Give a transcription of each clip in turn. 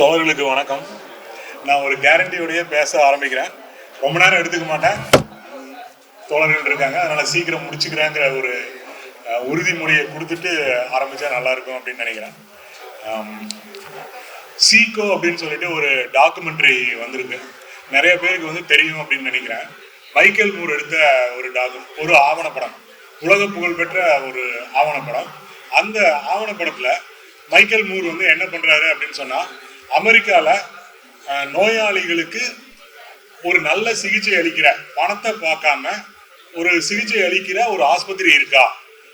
தோழர்களுக்கு வணக்கம். நான் ஒரு கேரண்டியோடய பேச ஆரம்பிக்கிறேன். ரொம்ப நேரம் எடுத்துக்க மாட்டேன். தோழர்கள் இருக்காங்க. அதனால் சீக்கிரம் முடிச்சுக்கிறேங்கிற ஒரு உறுதிமொழியை கொடுத்துட்டு ஆரம்பித்தா நல்லாயிருக்கும் அப்படின்னு நினைக்கிறேன். ஆம், சீகோ அப்படின்னு சொல்லிட்டு ஒரு டாக்குமெண்ட்ரி வந்திருக்கு. நிறைய பேருக்கு வந்து தெரியும் அப்படின்னு நினைக்கிறேன். மைக்கேல் மூர் எடுத்த ஒரு டாக்கு ஒரு ஆவணப்படம். உலக புகழ்பெற்ற ஒரு ஆவணப்படம். அந்த ஆவணப்படத்தில் மைக்கேல் மூர் வந்து என்ன பண்ணுறாரு அப்படின்னு சொன்னால் அமெரிக்கால நோயாளிகளுக்கு ஒரு நல்ல சிகிச்சை அளிக்கிற பணத்தை பார்க்காம ஒரு சிகிச்சை அளிக்கிற ஒரு ஆஸ்பத்திரி இருக்கா?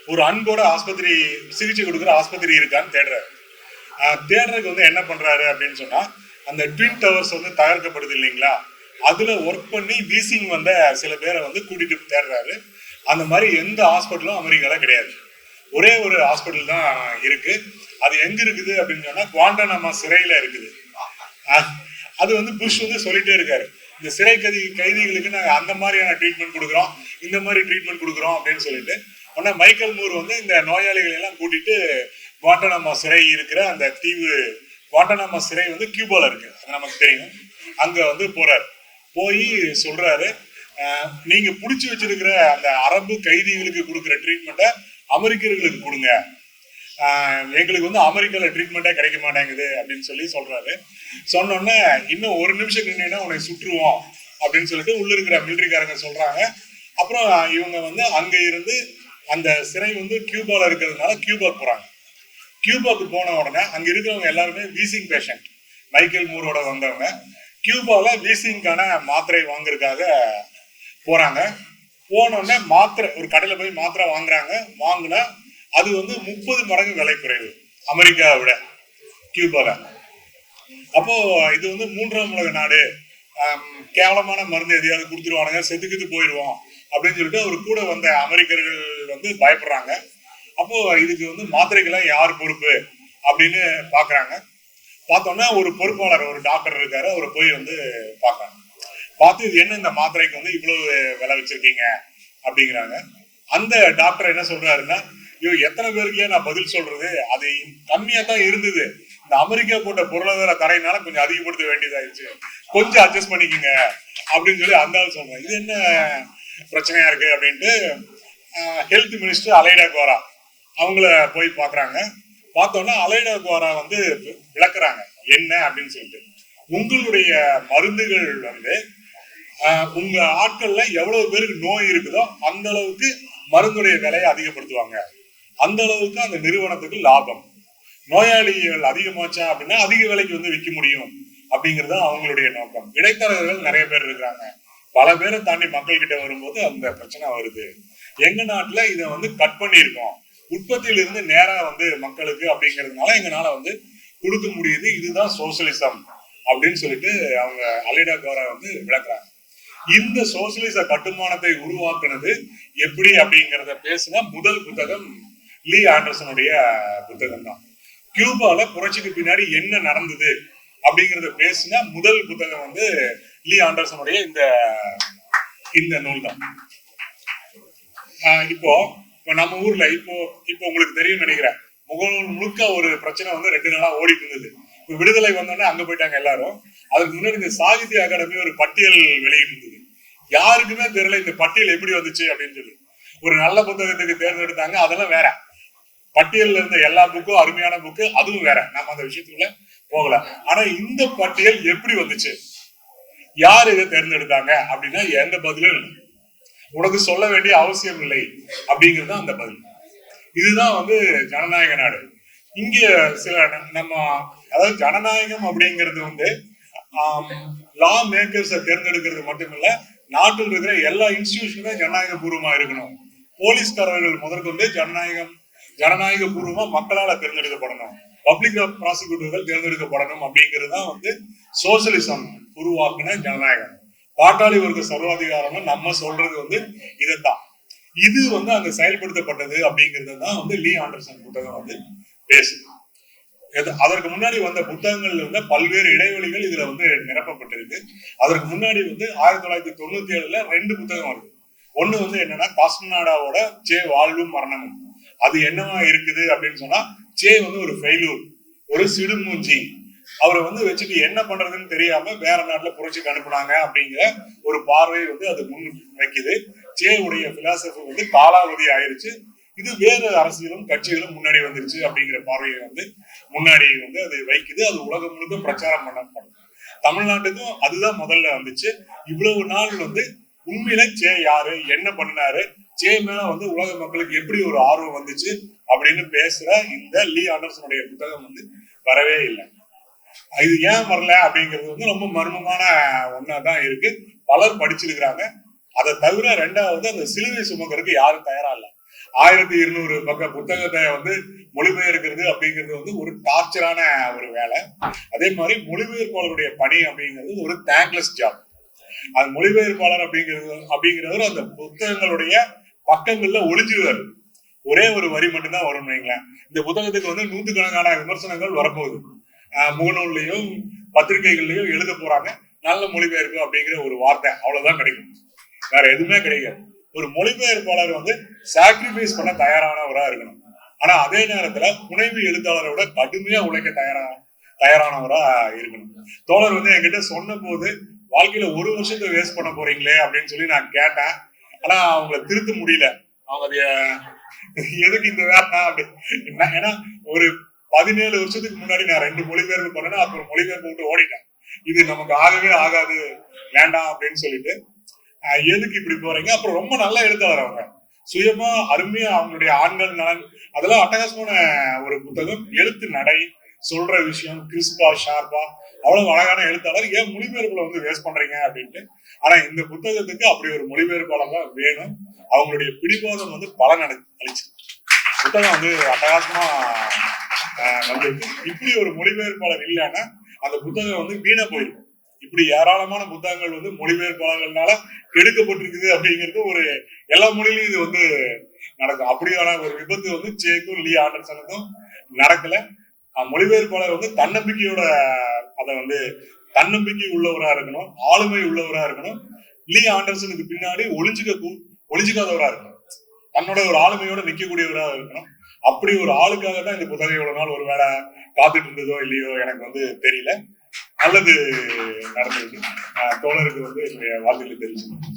ஒரு அன்போட ஆஸ்பத்திரி சிகிச்சை கொடுக்குற ஆஸ்பத்திரி இருக்கான்னு தேடுறாரு. தேடுறதுக்கு வந்து என்ன பண்றாரு அப்படின்னு சொன்னா அந்த ட்வின் டவர்ஸ் வந்து தகர்க்கப்படுது இல்லைங்களா? அதுல ஒர்க் பண்ணி வீசிங் வந்த சில பேரை வந்து கூட்டிட்டு தேடுறாரு. அந்த மாதிரி எந்த ஹாஸ்பிட்டலும் அமெரிக்கால கிடையாது. ஒரே ஒரு ஹாஸ்பிட்டல் தான் இருக்கு. அது எங்க இருக்குது அப்படின்னு சொன்னா குவாண்டனாமா சிறையில இருக்குது. அது வந்து புஷ் வந்து சொல்லிட்டே இருக்காரு. இந்த சிறை கதி கைதிகளுக்கு நாங்க அந்த மாதிரியான ட்ரீட்மெண்ட் கொடுக்குறோம். இந்த மாதிரி ட்ரீட்மெண்ட் கொடுக்குறோம் அப்படின்னு சொல்லிட்டு உடனே மைக்கேல் மூர் வந்து இந்த நோயாளிகள் எல்லாம் கூட்டிட்டு குவாண்டனாமா சிறை இருக்கிற அந்த தீவு குவாண்டனாமா சிறை வந்து கியூபால இருக்கு. அது நமக்கு தெரியும். அங்க வந்து போறாரு. போய் சொல்றாரு நீங்க புடிச்சு வச்சிருக்கிற அந்த அரபு கைதிகளுக்கு கொடுக்குற ட்ரீட்மெண்ட்டை அமெரிக்கர்களுக்கு கொடுங்க. எங்களுக்கு வந்து அமெரிக்கால ட்ரீட்மெண்ட்டே கிடைக்க மாட்டேங்குது அப்படின்னு சொல்லி சொல்றாரு. சொன்னோடனே இன்னும் ஒரு நிமிஷம் நின்னா உன்னை சுற்றுவோம் அப்படின்னு சொல்லிட்டு உள்ள இருக்கிற மில்ட்ரிக்காரங்க சொல்றாங்க. அப்புறம் இவங்க வந்து அங்க இருந்து அந்த சிறை வந்து கியூபால இருக்கிறதுனால கியூபாக்கு போறாங்க. கியூபாக்கு போன உடனே அங்க இருக்கிறவங்க எல்லாருமே வீசிங் பேஷண்ட் மைக்கேல் மூரோட வந்தவங்க. கியூபால வீசிங்கான மாத்திரை வாங்குறதுக்காக போறாங்க. போனோடனே மாத்திரை ஒரு கடையில போய் மாத்திரை வாங்குறாங்க வாங்கினா அது வந்து முப்பது மடங்கு விலை குறைவு அமெரிக்காவை விட கியூபால. அப்போ இது வந்து மூன்றாம் உலக நாடு கேவலமான மருந்து எதையாவது கொடுத்துருவானுங்க செத்துக்கிட்டு போயிடுவோம் அப்படின்னு சொல்லிட்டு அவர் கூட வந்த அமெரிக்கர்கள் வந்து பயப்படுறாங்க. அப்போ இதுக்கு வந்து மாத்திரைக்கெல்லாம் யார் பொறுப்பு அப்படின்னு பாக்குறாங்க. பார்த்தோன்னா ஒரு பொறுப்பாளர் ஒரு டாக்டர் இருக்காரு அவரை போய் வந்து பாக்குறாங்க. பார்த்து இது என்ன இந்த மாத்திரைக்கு வந்து இவ்வளவு விலை வச்சிருக்கீங்க அப்படிங்கிறாங்க. அந்த டாக்டர் என்ன சொல்றாருன்னா ஐயோ எத்தனை பேருக்கு நான் பதில் சொல்றது? அது கம்மியா தான் இருந்தது. இந்த அமெரிக்கா போட்ட பொருளாதார தடையினால கொஞ்சம் அதிகப்படுத்த வேண்டியதாயிருச்சு. கொஞ்சம் அட்ஜஸ்ட் பண்ணிக்கோங்க. அப்படின்னு சொல்லி அந்த ஆள் சொல்றேன் இது என்ன பிரச்சனையா இருக்கு அப்படின்ட்டு ஹெல்த் மினிஸ்டர் அலைடா கோரா அவங்கள போய் பாக்குறாங்க. பார்த்தோன்னா அலைடா கோரா வந்து விளக்குறாங்க. என்ன? அப்படின்னு சொல்லிட்டு. உங்களுடைய மருந்துகள் வந்து உங்க ஆட்கள்ல எவ்வளவு பேருக்கு நோய் இருக்குதோ அந்த அளவுக்கு மருந்துடைய விலையை அதிகப்படுத்துவாங்க. அந்த அளவுக்கு அந்த நிறுவனத்துக்கு லாபம். நோயாளிகள் அதிகமாச்சா அப்படின்னா அதிக விலைக்கு வந்து விற்க முடியும் அப்படிங்கிறது அவங்களுடைய நோக்கம். இடைத்தரகர்கள் நிறைய பேர் இருக்கிறாங்க. பல பேரை தாண்டி மக்கள் கிட்ட வரும்போது அந்த பிரச்சனை வருது. எங்க நாட்டுல இதை வந்து கட் பண்ணியிருக்கோம். உற்பத்தியில இருந்து நேரா வந்து மக்களுக்கு அப்படிங்கிறதுனால எங்களால வந்து கொடுக்க முடியுது. இதுதான் சோசியலிசம் அப்படின்னு சொல்லிட்டு அவங்க அலைடா கோரா வந்து விளக்குறாங்க. இந்த சோசியலிச கட்டுமானத்தை உருவாக்குனது எப்படி அப்படிங்கிறத பேசின முதல் புத்தகம் லீ ஆண்டர்சனுடைய புத்தகம் தான். கியூபால புரட்சிக்கு பின்னாடி என்ன நடந்தது அப்படிங்கறத பேசின முதல் புத்தகம் வந்து லீ ஆண்டர்சனுடைய இந்த இந்த நூல் தான். ஆஹ் இப்போ இப்போ நம்ம ஊர்ல இப்போ இப்போ உங்களுக்கு தெரியும் நினைக்கிறேன். முகநூல் முழுக்க ஒரு பிரச்சனை வந்து ரெண்டு நாளா ஓடிட்டு இருந்தது. இப்போ விடுதலை வந்தோடனே அங்க போயிட்டாங்க எல்லாரும். அதுக்கு முன்னாடி இந்த சாகித்ய அகாடமி ஒரு பட்டியல் வெளியிட்டிருந்தது யாருக்குமே தெரியல இந்த பட்டியல் எப்படி வந்துச்சு அப்படின்னு சொல்லி. ஒரு நல்ல புத்தகத்துக்கு தேர்ந்தெடுத்தாங்க அதெல்லாம் வேற. பட்டியல்ல இருந்த எல்லா புக்கும் அருமையான புக்கு அதுவும் வேற. நம்ம அந்த விஷயத்துக்குள்ள போகல. ஆனா இந்த பட்டியல் எப்படி வந்துச்சு? யார் இதை தேர்ந்தெடுத்தாங்க அப்படின்னா எந்த பதிலும் இல்லை. உனக்கு சொல்ல வேண்டிய அவசியம் இல்லை அப்படிங்கிறது தான் அந்த பதில். இதுதான் வந்து ஜனநாயக நாடு. இங்க சில நம்ம அதாவது ஜனநாயகம் அப்படிங்கிறது வந்து லா மேக்கர்ஸை தேர்ந்தெடுக்கிறது மட்டுமில்ல நாட்டில் இருக்கிற எல்லா இன்ஸ்டிடியூஷனுமே ஜனநாயக பூர்வமா இருக்கணும். போலீஸ்காரர்கள் முதற்கொண்டு ஜனநாயகம் ஜனநாயக பூர்வமா மக்களால தேர்ந்தெடுக்கப்படணும். பப்ளிக் ப்ராசிக்யூட்டர்கள் தேர்ந்தெடுக்கப்படணும் அப்படிங்கிறது தான் வந்து சோசியலிசம் உருவாக்குன ஜனநாயகம். பாட்டாளி வர்க்க சர்வாதிகாரம்னு நம்ம சொல்றது வந்து இதுதான். இது வந்து அங்க செயல்படுத்தப்பட்டது அப்படிங்கிறது தான் வந்து லீ ஆண்டர்சன் புத்தகம் வந்து பேசுது. அதற்கு முன்னாடி வந்த புத்தகங்கள்ல வந்து பல்வேறு இடைவெளிகள் இதுல வந்து நிரப்பப்பட்டிருக்கு. அதற்கு முன்னாடி வந்து ஆயிரத்தி தொள்ளாயிரத்தி தொண்ணூத்தி ஏழுல ரெண்டு புத்தகம் வருது. ஒண்ணு வந்து என்னன்னா காஸ்மநாடாவோட சே வாழ்வும் மரணமும். அது என்னவா இருக்குது அப்படின்னு சொன்னா சே வந்து ஒரு ஃபெயிலூர் ஒரு சிடுமூஞ்சி. அவரை வந்து வச்சுட்டு என்ன பண்றதுன்னு தெரியாம வேற நாட்டுல புரட்சிக்கு அனுப்புனாங்க அப்படிங்கிற ஒரு பார்வை வந்து அது முன் வைக்குது. சே உடைய பிலாசபி வந்து காலாவதி ஆயிருச்சு. இது வேறு அரசியலும் கட்சிகளும் முன்னாடி வந்துருச்சு அப்படிங்கிற பார்வையை வந்து முன்னாடி வந்து அது வைக்குது. அது உலகம் முழுக்க பிரச்சாரம் பண்ணப்படும். தமிழ்நாட்டுக்கும் அதுதான் முதல்ல வந்துச்சு. இவ்வளவு நாள் வந்து உண்மையில சே யாரு என்ன பண்ணினாரு சே மேல வந்து உலக மக்களுக்கு எப்படி ஒரு ஆர்வம் வந்துச்சு அப்படின்னு பேசுற இந்த லீ ஆண்டர்சனுடைய புத்தகம் வந்து வரவே இல்லை. இது ஏன் வரல அப்படிங்கிறது வந்து ரொம்ப மர்மமான ஒன்னா தான் இருக்கு. பலர் படிச்சிருக்கிறாங்க. அதை தவிர ரெண்டாவது அந்த சிலுவை சுமக்கிறதுக்கு யாரும் தயாரா இல்லை. ஆயிரத்தி இருநூறு பக்க புத்தகத்தை வந்து மொழிபெயர்க்கிறது அப்படிங்கிறது வந்து ஒரு டார்ச்சரான ஒரு வேலை. அதே மாதிரி மொழிபெயர்ப்பாளருடைய பணி அப்படிங்கிறது ஒரு தேங்க்லெஸ் ஜாப் அது மொழிபெயர்ப்பாளர் அப்படிங்கிறது அப்படிங்கிறவர் அந்த புத்தகங்களுடைய பக்கங்கள்ல ஒளிஞ்சிருவாரு ஒரே ஒரு வரி மட்டும்தான் வரும்னு வைங்களேன். இந்த புத்தகத்துக்கு வந்து நூற்றுக்கணக்கான விமர்சனங்கள் வரப்போகுது. ஆஹ் முகநூல்லையும் பத்திரிகைகள்லையும் எழுத போறாங்க. நல்ல மொழிபெயர்ப்பு அப்படிங்கிற ஒரு வார்த்தை அவ்வளவுதான் கிடைக்கும். வேற எதுவுமே கிடைக்காது. ஒரு மொழிபெயர்ப்பாளர் வந்து சாக்ரிஃபைஸ் பண்ண தயாரானவரா இருக்கணும். ஆனா அதே நேரத்துல புனைவு எழுத்தாளரை விட கடுமையா உழைக்க தயாரா தயாரானவரா இருக்கணும். தோழர் வந்து என்கிட்ட சொன்ன போது வாழ்க்கையில ஒரு வருஷத்தை வேஸ்ட் பண்ண போறீங்களே அப்படின்னு சொல்லி நான் கேட்டேன். ஆனா அவங்கள திருத்த முடியல. அவங்க எதுக்கு இந்த வேலை? அப்படி. என்ன- ஏன்னா ஒரு பதினேழு வருஷத்துக்கு முன்னாடி நான் ரெண்டு மொழிபெயர்ப்பு பண்ணேன்னா அப்புறம் ஒரு மொழிபெயர்ப்பு விட்டு ஓடிட்டேன். இது நமக்கு ஆகவே ஆகாது. வேண்டாம் அப்படின்னு சொல்லிட்டு எதுக்கு இப்படி போறீங்க? அப்புறம் ரொம்ப நல்ல எழுத்தாளர் அவங்க. சுயமா அருமையா அவங்களுடைய ஆண்கள் நலன் அதெல்லாம் அட்டகாசமான ஒரு புத்தகம். எழுத்து நடை சொல்ற விஷயம் கிறிஸ்பா ஷார்பா அவ்வளவு அழகான எழுத்தாளர். ஏன் மொழிபெயர்ப்புல வந்து வேஸ்ட் பண்றீங்க அப்படின்ட்டு? ஆனா இந்த புத்தகத்துக்கு அப்படி ஒரு மொழிபெயர்ப்பாளர் தான் வேணும். அவங்களுடைய பிடிவாதம் வந்து பலன் அடை அளிச்சு புத்தகம் வந்து அட்டகாசமா ஆஹ், வந்திருக்கு. இப்படி ஒரு மொழிபெயர்ப்பாளர் இல்லைன்னா அந்த புத்தகம் வந்து வீணா போயிருக்கும் இப்படி ஏராளமான புத்தகங்கள் வந்து மொழிபெயர்ப்பாளர்கள்னால கெடுக்கப்பட்டிருக்குது அப்படிங்கிறது ஒரு எல்லா மொழியிலும் இது வந்து நடக்கும். அப்படியான ஒரு விபத்து வந்து சேக்கும் லீ ஆண்டர்சனுக்கும் நடக்கல. மொழிபெயர்ப்பாளர் வந்து தன்னம்பிக்கையோட அதை வந்து தன்னம்பிக்கை உள்ளவரா இருக்கணும் ஆளுமை உள்ளவரா இருக்கணும். லீ ஆண்டர்சனுக்கு பின்னாடி ஒளிஞ்சுக்க ஒளிஞ்சுக்காதவரா இருக்கணும். தன்னோட ஒரு ஆளுமையோட நிற்கக்கூடியவரா இருக்கணும். அப்படி ஒரு ஆளுக்காக தான் இந்த புத்தகம் இவ்வளவு நாள் ஒரு வேலை காத்துட்டு இருந்ததோ இல்லையோ எனக்கு வந்து தெரியல. நல்லது நடந்திருக்கு. தோழருக்கு வந்து என்னுடைய வாழ்த்துக்களை தெரிவிச்சுக்கணும்